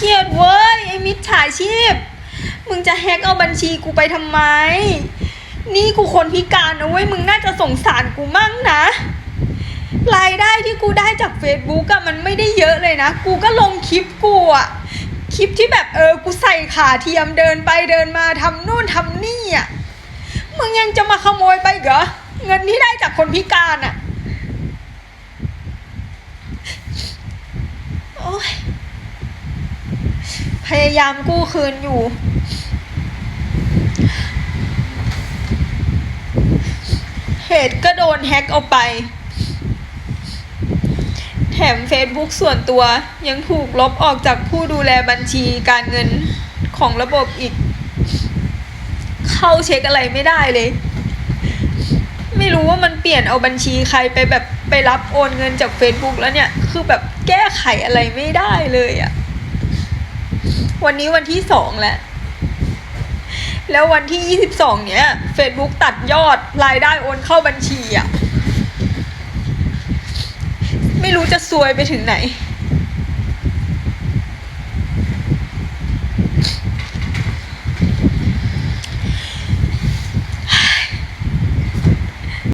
เครียดเว้ยไอ้มิจฉาชีพ มึงจะแฮกเอาบัญชีกูไปทำไม นี่กูคนพิการนะเว้ยมึงน่าจะสงสารกูมั่งนะ รายได้ที่กูได้จาก Facebook อะมันไม่ได้เยอะเลยนะ กูก็ลงคลิปกูอะคลิปที่แบบเออกูใส่ขาเทียมเดินไปเดินมาทำนู่นทำนี่อะมึงยังจะมาขโมยไปเหรอเงินที่ได้จากคนพิการอะโอ๊ย พยายามกู้คืนอยู่เหตุก็โดนแฮ็กเอาไป แถม Facebook ส่วนตัวยังถูกลบออกจากผู้ดูแลบัญชีการเงินของระบบอีก เข้าเช็คอะไรไม่ได้เลย ไม่รู้ว่ามันเปลี่ยนเอาบัญชีใครไปแบบไปรับโอนเงินจาก Facebook แล้วเนี่ย คือแบบแก้ไขอะไรไม่ได้เลยอะ วันนี้วันที่สองแล้ว แล้ววันที่ยี่สิบสองเนี้ย Facebook ตัดยอดรายได้โอนเข้าบัญชีอะไม่รู้จะซวยไปถึงไหน